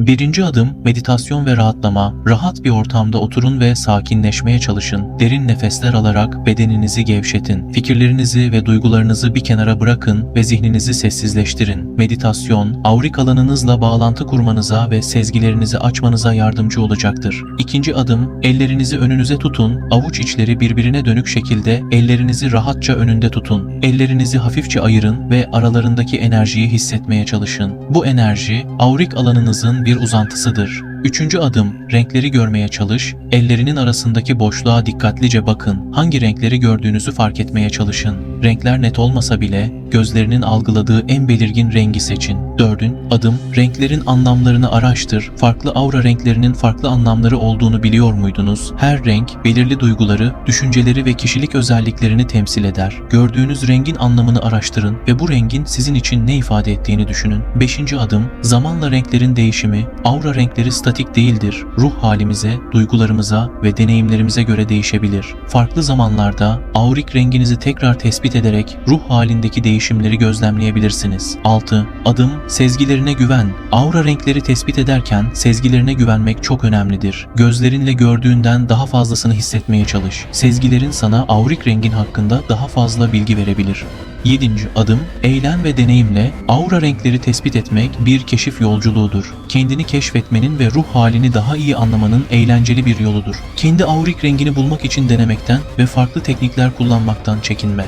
Birinci adım meditasyon ve rahatlama. Rahat bir ortamda oturun ve sakinleşmeye çalışın. Derin nefesler alarak bedeninizi gevşetin. Fikirlerinizi ve duygularınızı bir kenara bırakın ve zihninizi sessizleştirin. Meditasyon, aurik alanınızla bağlantı kurmanıza ve sezgilerinizi açmanıza yardımcı olacaktır. İkinci adım, ellerinizi önünüze tutun. Avuç içleri birbirine dönük şekilde ellerinizi rahatça önünde tutun. Ellerinizi hafifçe ayırın ve aralarındaki enerjiyi hissetmeye çalışın. Bu enerji, aurik alanınızın bir uzantısıdır. Üçüncü adım, renkleri görmeye çalış, ellerinin arasındaki boşluğa dikkatlice bakın. Hangi renkleri gördüğünüzü fark etmeye çalışın. Renkler net olmasa bile gözlerinin algıladığı en belirgin rengi seçin. Dördün adım, renklerin anlamlarını araştır. Farklı aura renklerinin farklı anlamları olduğunu biliyor muydunuz? Her renk belirli duyguları, düşünceleri ve kişilik özelliklerini temsil eder. Gördüğünüz rengin anlamını araştırın ve bu rengin sizin için ne ifade ettiğini düşünün. Beşinci adım, zamanla renklerin değişimi, aura renkleri statik değildir. Ruh halimize, duygularımıza ve deneyimlerimize göre değişebilir. Farklı zamanlarda aurik renginizi tekrar tespit ederek ruh halindeki değişimleri gözlemleyebilirsiniz. 6. Adım sezgilerine güven. Aura renkleri tespit ederken sezgilerine güvenmek çok önemlidir. Gözlerinle gördüğünden daha fazlasını hissetmeye çalış. Sezgilerin sana aurik rengin hakkında daha fazla bilgi verebilir. 7. adım eylem ve deneyimle aura renkleri tespit etmek bir keşif yolculuğudur. Kendini keşfetmenin ve ruh halini daha iyi anlamanın eğlenceli bir yoludur. Kendi aurik rengini bulmak için denemekten ve farklı teknikler kullanmaktan çekinme.